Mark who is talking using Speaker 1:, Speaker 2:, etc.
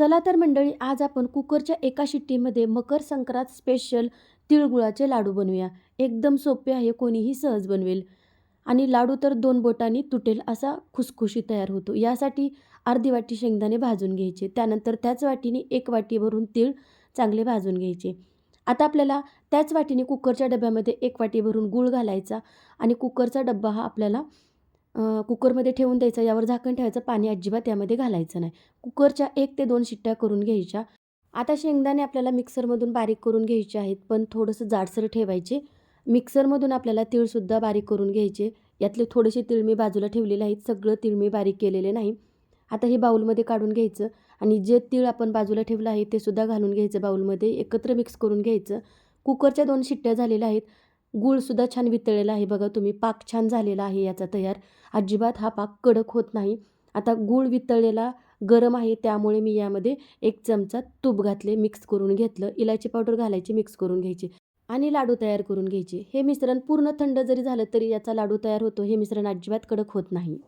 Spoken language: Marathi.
Speaker 1: चला तर मंडळी आज आपण कुकरच्या एका शिट्टीमध्ये मकर संक्रांत स्पेशल तिळगुळाचे लाडू बनवूया. एकदम सोपे आहे कोणीही सहज बनवेल. आणि लाडू तर दोन बोटांनी तुटेल असा खुसखुशी तयार होतो. यासाठी अर्धी वाटी शेंगदाणे भाजून घ्यायचे. त्यानंतर त्याच वाटीने एक वाटी भरून तीळ चांगले भाजून घ्यायचे. आता आपल्याला त्याच वाटीने कुकरच्या डब्यामध्ये एक वाटी भरून गूळ घालायचा आणि कुकरचा डब्बा हा आपल्याला कुकरमध्ये ठेवून द्यायचं. यावर झाकण ठेवायचं. पाणी अजिबात यामध्ये घालायचं नाही. कुकरच्या एक ते दोन शिट्ट्या करून घ्यायच्या. आता शेंगदाणे आपल्याला मिक्सरमधून बारीक करून घ्यायचे आहेत. पण थोडंसं जाडसर ठेवायचे. मिक्सरमधून आपल्याला तीळसुद्धा बारीक करून घ्यायचे. यातले थोडेसे तीळ मी बाजूला ठेवलेले आहेत. सगळं तीळ मी बारीक केलेले नाही. आता हे बाऊलमध्ये काढून घ्यायचं. आणि जे तीळ आपण बाजूला ठेवलं आहे ते सुद्धा घालून घ्यायचं बाऊलमध्ये. एकत्र मिक्स करून घ्यायचं. कुकरच्या दोन शिट्ट्या झालेल्या आहेत. गूळसुद्धा छान वितळलेला आहे बघा तुम्ही. पाक छान झालेला आहे याचा तयार. अजिबात हा पाक कडक होत नाही. आता गूळ वितळलेला गरम आहे त्यामुळे मी यामध्ये एक चमचा तूप घातले मिक्स करून घेतलं. इलायची पावडर घालायची मिक्स करून घ्यायची. आणि लाडू तयार करून घ्यायचे. हे मिश्रण पूर्ण थंड जरी झालं तरी याचा लाडू तयार होतो. हे मिश्रण अजिबात कडक होत नाही.